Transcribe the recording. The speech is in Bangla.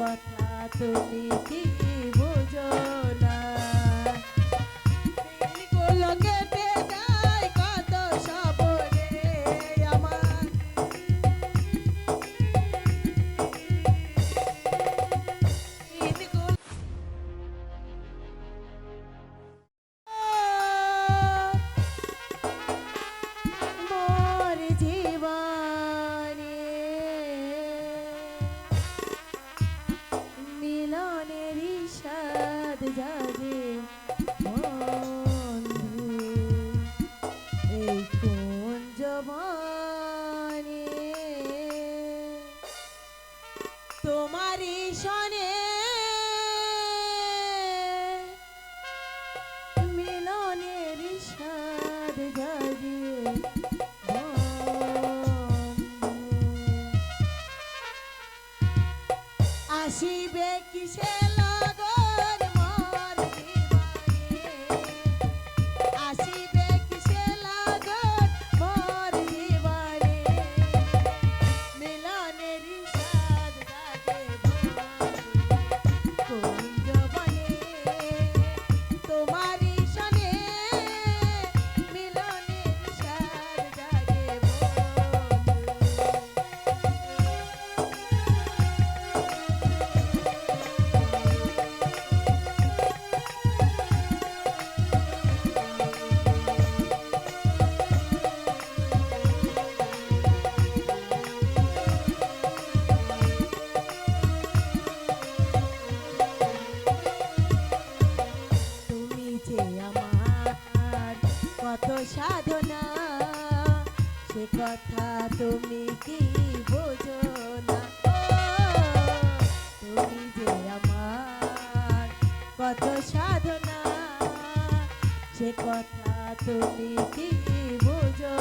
কথা তুমি কি বোঝো? তোমারই সনে সে কথা তুমি কি বোঝো না? সাধনা সে কথা তুমি কি বোঝো